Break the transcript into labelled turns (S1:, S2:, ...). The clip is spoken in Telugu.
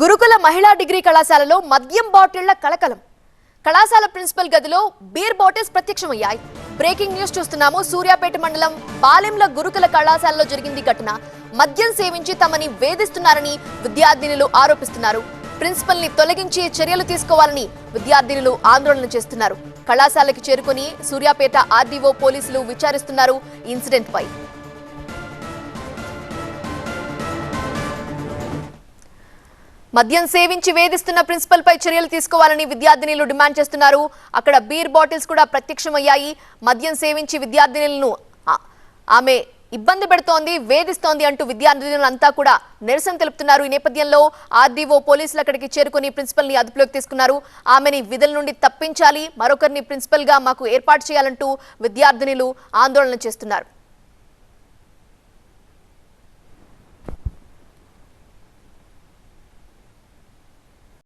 S1: గురుకుల మహిళా డిగ్రీ కళాశాలలో మద్యం బాటిళ్ళ కలకలం. కళాశాల ప్రిన్సిపల్ గదిలో బీర్ బాటిల్స్ ప్రత్యక్షమయ్యాయి. బ్రేకింగ్ న్యూస్ చూస్తున్నాము. సూర్యాపేట మండలం బాలెంల గురుకుల కళాశాలలో జరిగింది ఘటన. మద్యం సేవించి తమని వేధిస్తున్నారని విద్యార్థినులు ఆరోపిస్తున్నారు. ప్రిన్సిపల్ని తొలగించి చర్యలు తీసుకోవాలని విద్యార్థినులు ఆందోళన చేస్తున్నారు. కళాశాలకి చేరుకుని సూర్యాపేట ఆర్డీఓ పోలీసులు విచారిస్తున్నారు ఇన్సిడెంట్ పై మద్యం సేవించి వేధిస్తున్న ప్రిన్సిపల్ పై చర్యలు తీసుకోవాలని విద్యార్థినులు డిమాండ్ చేస్తున్నారు. అక్కడ బీర్ బాటిల్స్ కూడా ప్రత్యక్షమయ్యాయి. మద్యం సేవించి విద్యార్థినులను ఆమె ఇబ్బంది పెడుతోంది వేధిస్తోంది అంటూ విద్యార్థినులంతా కూడా నిరసన తెలుపుతున్నారు. ఈ నేపథ్యంలో ఆర్డీఓ పోలీసులు అక్కడికి చేరుకుని ప్రిన్సిపల్ని అదుపులోకి తీసుకున్నారు. ఆమెని విధుల నుండి తప్పించాలి మరొకరిని ప్రిన్సిపల్గా మాకు ఏర్పాటు చేయాలంటూ విద్యార్థినులు ఆందోళన చేస్తున్నారు.